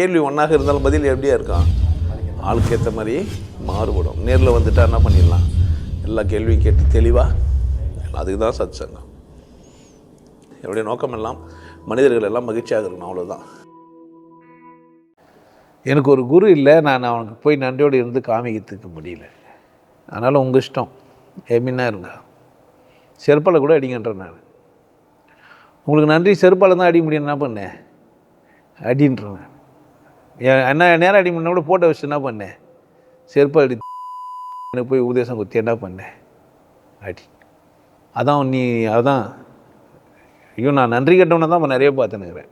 கேள்வி ஒன்றாக இருந்தாலும் பதில் எப்படியா இருக்கான் ஆளுக்கு ஏற்ற மாதிரி மாறுபடும். நேரில் வந்துட்டா என்ன பண்ணிடலாம்? எல்லா கேள்வியும் கேட்டு தெளிவாக அதுக்கு தான் சத் சங்கம் என்னுடைய நோக்கம் எல்லாம் மனிதர்கள் எல்லாம் மகிழ்ச்சியாக இருக்கணும் அவ்வளோதான் எனக்கு ஒரு குரு இல்லை நான் அவனுக்கு போய் நன்றியோடு இருந்து காமிக்கிறதுக்கு முடியல. அதனால் உங்கள் இஷ்டம். எமின்னா இருங்க. செருப்பால் கூட அடிங்கன்றேன் நான். உங்களுக்கு நன்றி செருப்பால் தான் அடிக்க முடியும் என்ன பண்ணேன் அடின்றேன் என்ன நேரம் அடி பண்ண கூட போட்டோ வச்சு என்ன பண்ணேன் செருப்பால் அடி எனக்கு போய் உபதேசம் குத்தி என்ன பண்ணேன் அடி. அதான் நீ அதான். ஐயோ நான் நன்றி கட்டவனை தான் இப்போ நிறைய பார்த்துன்னுக்கிறேன்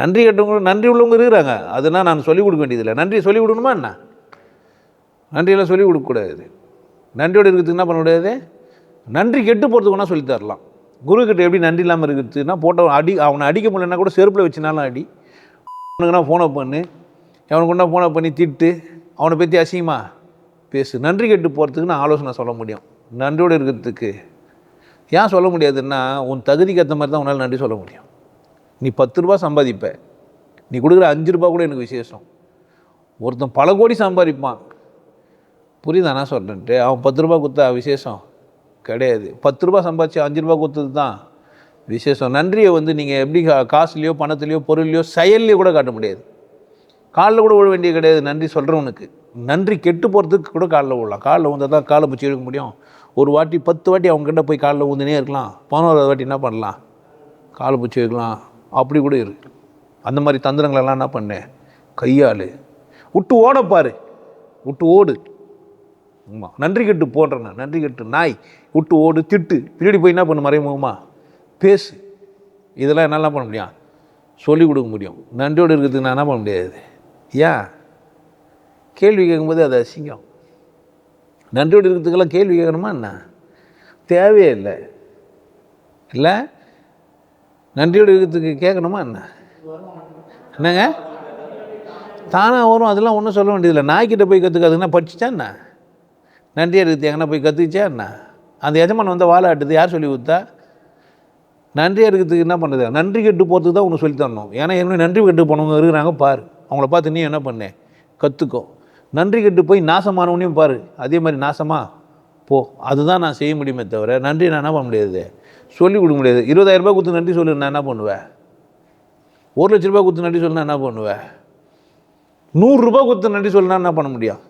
நன்றி கட்டவங்க நன்றி உள்ளவங்க இருக்கிறாங்க. அதுனா நான் சொல்லிக் கொடுக்க வேண்டியதில்லை. நன்றி சொல்லிக் கொடுக்கணுமா என்ன? நன்றியெல்லாம் சொல்லிக் கொடுக்கக்கூடாது நன்றியோடு இருக்கிறதுக்கு என்ன பண்ண முடியாது? நன்றி கெட்டு போகிறதுக்கு வேணால் சொல்லித் தரலாம். குருக்கிட்ட எப்படி நன்றி இல்லாமல் இருக்கிறதுனா போட்ட அடி அவனை அடிக்க முடியலன்னா கூட செருப்பில் வச்சுனாலும் அடி. அவனுக்குனா ஃபோனை பண்ணு. எவனுக்குன்னா ஃபோனை பண்ணி திட்டு. அவனை பற்றி அசிங்கமா பேசு. நன்றி கெட்டு போகிறதுக்கு நான் ஆலோசனை சொல்ல முடியும். நன்றியோடு இருக்கிறதுக்கு. ஏன் சொல்ல முடியாதுன்னா உன் தகுதிக்கு ஏற்ற மாதிரி தான் உன்னால் நன்றி சொல்ல முடியும். நீ பத்து ரூபா சம்பாதிப்ப. நீ கொடுக்குற அஞ்சு ரூபா கூட எனக்கு விசேஷம். ஒருத்தன் பல கோடி சம்பாதிப்பான். புரியுதா நான் சொல்கிறேன்ட்டு அவன் பத்து ரூபா கொடுத்தா விசேஷம்? கிடையாது. பத்து ரூபா சம்பாதிச்சு அஞ்சு ரூபா கொடுத்தது தான் விசேஷம். நன்றியை வந்து நீங்கள் எப்படி காசுலேயோ பணத்துலேயோ பணத்துலையோ பொருள்லையோ செயல்லையோ கூட காட்ட முடியாது. காலில் கூட விழ வேண்டிய கிடையாது. நன்றி சொல்கிறவனுக்கு நன்றி கெட்டு போகிறதுக்கு கூட காலில் விழலாம். காலில் விழுந்தால் தான் காலை பிடிச்சி எடுக்க முடியும். ஒரு வாட்டி பத்து வாட்டி அவங்ககிட்ட போய் காலில் ஊந்துனே இருக்கலாம். பதினோராவது வாட்டி என்ன பண்ணலாம்? காலை பிடிச்சி வைக்கலாம் அப்படி கூட இருக்கு அந்த மாதிரி தந்திரங்களெல்லாம் என்ன பண்ணேன் கையால் விட்டு ஓடப்பார் விட்டு ஓடு. ஆமாம் நன்றி கெட்டு போடுறேன் நன்றி கெட்டு நாய். விட்டு ஓடு திட்டு. பின்னாடி போய் என்ன பண்ணு? மறைமுகமாக பேசு. இதெல்லாம் என்னெல்லாம் பண்ண முடியும்? சொல்லிக் கொடுக்க முடியும். நன்றியோடு இருக்கிறதுக்கு நான் என்ன பண்ண முடியாது? ஏன்? கேள்வி கேட்கும்போது அது அசிங்கம். நன்றியோடு இருக்கிறதுக்கெல்லாம் கேள்வி கேட்கணுமா என்ன? தேவையே இல்லை. இல்லை? நன்றியோடு இருக்கிறதுக்கு கேட்கணுமா என்ன? என்னங்க? தானாக வரும். அதெல்லாம் ஒன்றும் சொல்ல வேண்டியதில்லை நாய்க்கிட்ட போய் கற்றுக்காதுன்னா படிச்சுச்சா என்ன? நன்றியாக இருக்குது எங்கன்னா போய் கற்றுக்கிச்சா என்ன? அந்த எஜமான் வந்து வாழை ஆட்டுது. யார் சொல்லி கொடுத்தா? நன்றியாக இருக்கிறதுக்கு என்ன பண்ணுறது? நன்றி கெட்டு போகிறதுக்கு தான் உனக்கு சொல்லி தரணும். ஏன்னா ஏற்கனவே நன்றி கெட்டு போனவங்க இருக்கிறாங்க பாரு. அவங்கள பார்த்து நீ என்ன பண்ண? கற்றுக்கோ நன்றி கெட்டு போய் நாசமானவனையும் பாரு. அதே மாதிரி நாசமா போ. அதுதான் நான் செய்ய முடியுமே தவிர நன்றி நான் என்ன பண்ண முடியாது? சொல்லிக் கொடுக்க முடியாது. இருபதாயிரம் ரூபாய் கொடுத்து நன்றி சொல்லு நான் என்ன பண்ணுவேன்? ஒரு லட்ச ரூபாய் கொடுத்து நன்றி சொல்லுனா என்ன பண்ணுவேன்? நூறுரூபா கொடுத்து நன்றி சொல்லுனா என்ன பண்ண முடியும்?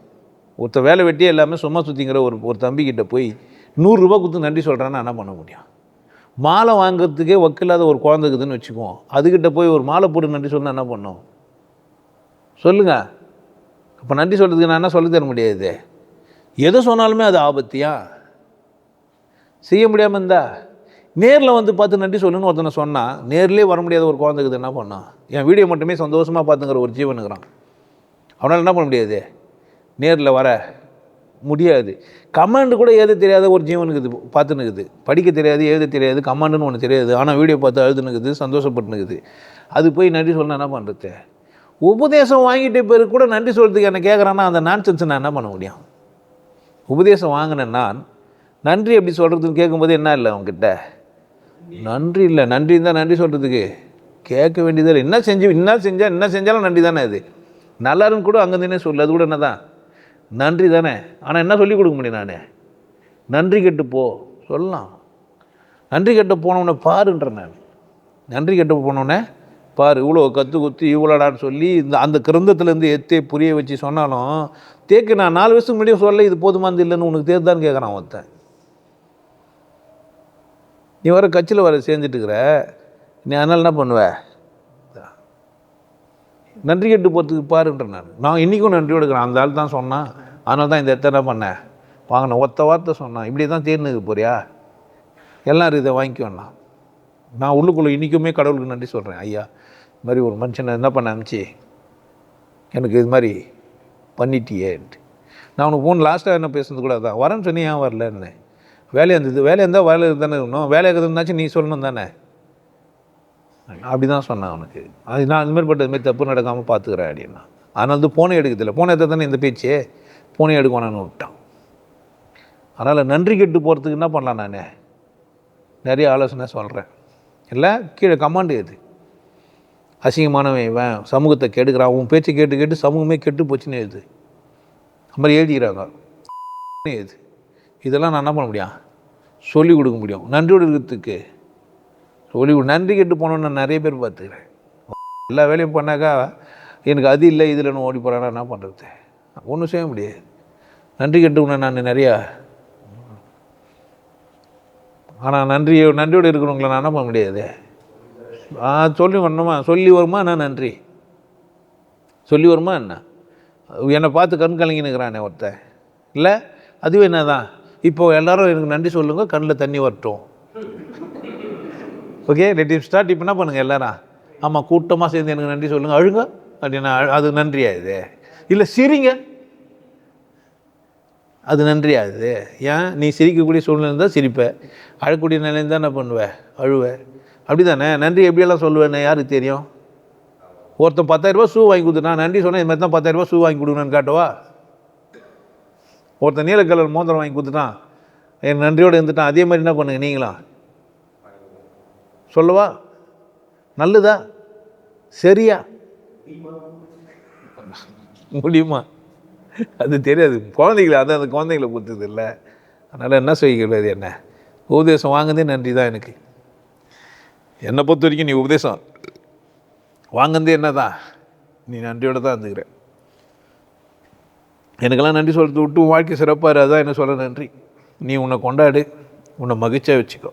ஒருத்தர் வேலை வெட்டியே எல்லாமே சும்மா சுற்றிங்கிற ஒரு ஒரு தம்பிக்கிட்ட போய் நூறுரூபா கொடுத்து நன்றி சொல்கிறேன்னா என்ன பண்ண முடியும்? மாலை வாங்குறதுக்கே வக்கில்லாத ஒரு குழந்தை இருக்குதுன்னு வச்சுக்குவோம். அதுக்கிட்ட போய் ஒரு மாலை போட்டு நன்றி சொன்னால் என்ன பண்ணும்? சொல்லுங்கள் அப்போ நன்றி சொல்கிறதுக்கு நான் என்ன சொல்லித்தர முடியாது? எதை சொன்னாலுமே அது ஆபத்தியா? செய்ய முடியாமல் இருந்தா? நேரில் வந்து பார்த்து நன்றி சொல்லுன்னு ஒருத்தனை சொன்னால் நேர்லேயே வர முடியாத ஒரு குழந்தைக்கு என்ன பண்ணான் என் வீடியோ மட்டுமே சந்தோஷமாக பார்த்துங்கிற ஒரு ஜீவனுக்குறான் அவனால் என்ன பண்ண முடியாது? நேரில் வர. முடியாது. கமாண்டு கூட எழுத தெரியாத ஒரு ஜீவனுக்குது பார்த்துனுக்குது படிக்க தெரியாது எழுத தெரியாது கமாண்டுன்னு ஒன்று தெரியாது. ஆனால் வீடியோ பார்த்து அழுதுனுக்குது சந்தோஷப்பட்டுனுக்குது அது போய் நன்றி சொல்லணும் என்ன பண்ணுறது உபதேசம் வாங்கிட்ட பிறகு கூட நன்றி சொல்கிறதுக்கு என்ன கேட்குறான்னா அந்த நான் நான் என்ன பண்ண முடியும்? உபதேசம் வாங்கின நான் நன்றி எப்படி சொல்கிறதுன்னு கேட்கும்போது என்ன இல்லை அவங்ககிட்ட நன்றி இல்லை. நன்றி தான் நன்றி சொல்கிறதுக்கு கேட்க வேண்டியதில்லை என்ன செஞ்சு என்ன செஞ்சால் என்ன செஞ்சாலும் நன்றி தானே அது. நல்லா கூட அங்கே சொல்லு. அது கூட என்ன தான் நன்றி தானே? ஆனால் என்ன சொல்லிக் கொடுக்க முடியும் நான்? நன்றி கெட்டு போ. சொல்லலாம். நன்றி கெட்டு போனவனை பாருன்ற நான். நன்றி கெட்டு போனவனே பாரு. இவ்வளோ கற்று குத்து இவ்வளோடான்னு சொல்லி இந்த அந்த கிரந்தத்துலேருந்து எத்தே புரிய வச்சு சொன்னாலும் தேக்கு நான் நாலு வருஷத்துக்கு முன்னாடியே சொல்ல இது போதுமானது இல்லைன்னு உனக்கு தேர்தான்னு கேட்குறான் ஒருத்தன். நீ வர கட்சியில் வர சேர்ந்துட்டுக்கிற நீ அதனால் என்ன பண்ணுவ? நன்றி கெட்டு போகிறதுக்கு பாருன்ற நான். நான் இன்றைக்கும் நன்றி இருக்கிறேன் அந்த ஆள் தான் சொன்னான் அதனால தான் இந்த இடத்த என்ன பண்ணேன் வாங்கினேன் ஒத்த வார்த்தை சொன்னான் இப்படி தான் தேர்ந்துக்கு போறியா? எல்லாரும் இதை வாங்கிக்கோண்ணா நான். உள்ளுக்குள்ளே இன்றைக்குமே கடவுளுக்கு நன்றி சொல்கிறேன் ஐயா இது மாதிரி ஒரு மனுஷனை என்ன பண்ண அனுப்பிச்சி? எனக்கு இது மாதிரி பண்ணிட்டியேன்ட்டு நான் உனக்கு ஃபோன் லாஸ்ட்டாக என்ன பேசுனது கூட தான் வரேன்னு சொன்னி ஏன் வரலன்னு. வேலையாக இருந்தது? வேலையாக இருந்தால் வேலை தானே இருக்கணும் வேலையாக இருந்தாச்சும் நீ சொல்லணும் தானே? அப்படி தான் சொன்னேன் அவனுக்கு. அது நான் இந்த மாதிரி பட்ட தப்பு நடக்காமல் பார்த்துக்கிறேன் அப்படின்னா. அதனால் வந்து போனே எடுக்கிறதில்ல. போனை எடுத்தால் தானே இந்த பேச்சே? போனே எடுக்கணும்னு விட்டான். அதனால் நன்றி கெட்டு போகிறதுக்கு என்ன பண்ணலாம் நான்? நிறைய ஆலோசனை சொல்கிறேன் இல்லை கீழே கமாண்டு எது அசிங்கமானவன் இவன் சமூகத்தை கெடுக்கிறான். உன் பேச்சை கேட்டு கேட்டு சமூகமே கெட்டு போச்சுன்னு எழுது அது மாதிரி எழுதிக்கிறாங்க. இது இதெல்லாம் நான் என்ன பண்ண முடியும்? சொல்லிக் கொடுக்க முடியும். நன்றி இருக்கிறதுக்கு சொல்லி நன்றி கெட்டு போனோன்னு நான் நிறைய பேர் பார்த்துக்கிறேன். எல்லா வேலையும் பண்ணாக்கா எனக்கு அது இல்லை இதில் நான் ஓடி போகிறேன்னா என்ன பண்ணுறது ஒன்றும் செய்ய முடியாது. நன்றி கெட்டு நான் நிறையா ஆனால் நன்றி நன்றியோடு இருக்கிறவங்கள நான் என்ன பண்ண முடியாது? ஆ சொல்லி வரணுமா? சொல்லி வருமா நான் நன்றி? சொல்லி வருமா என்ன? என்னை பார்த்து கண் கலங்கினுக்கிறானே ஒருத்தன். இல்லை? அதுவே என்ன தான் இப்போ எல்லாரும் எனக்கு நன்றி சொல்லுங்கள் கண்ணில் தண்ணி வரட்டும். ஓகே லெட் ஸ்டார்ட் இப்போ என்ன பண்ணுங்கள் எல்லாரும்? ஆமாம் கூட்டமாக சேர்ந்து எனக்கு நன்றி சொல்லுங்கள் அழுங்க. அப்படின்னா அழு- அது நன்றியாகுது இல்லை சிரிங்க. அது நன்றியாகுது ஏன்? நீ சிரிக்கக்கூடிய சூழ்நிலை இருந்தால் சிரிப்ப. அழக்கூடிய நிலை தான் என்ன பண்ணுவ? அழுவ. அப்படி தானே நன்றி எப்படியெல்லாம் சொல்லுவேன்னு யாருக்கு தெரியும்? ஒருத்தன் பத்தாயிரரூபா ஷூ வாங்கி கொடுத்துட்டான். நன்றி சொன்னால் இது மாதிரி தான் பத்தாயிரரூபா ஷூ வாங்கி கொடுங்கன்னு காட்டவா? ஒருத்தன் நீல கலர் மோதிரம் வாங்கி கொடுத்துட்டான். என் நன்றியோடு இருந்துட்டான். அதே மாதிரி என்ன பண்ணுங்க நீங்களா சொல்லவா? நல்லதா? சரியா? முடியுமா? அது தெரியாது. குழந்தைகளை அது அந்த குழந்தைங்கள பொறுத்தது இல்லை. அதனால் என்ன செய்கிறது என்ன? உபதேசம் வாங்குனதே நன்றி தான் எனக்கு. என்னை பொறுத்த வரைக்கும் நீ உபதேசம் வாங்குனதே என்ன தான் நீ நன்றியோடு தான் இருந்துக்கிற. எனக்கெல்லாம் நன்றி சொல்கிறது விட்டு வாழ்க்கை சிறப்பாக இரு, அதான் என்ன சொல்ல நன்றி? நீ உன்னை கொண்டாடு. உன்னை மகிழ்ச்சியாக வச்சுக்கோ.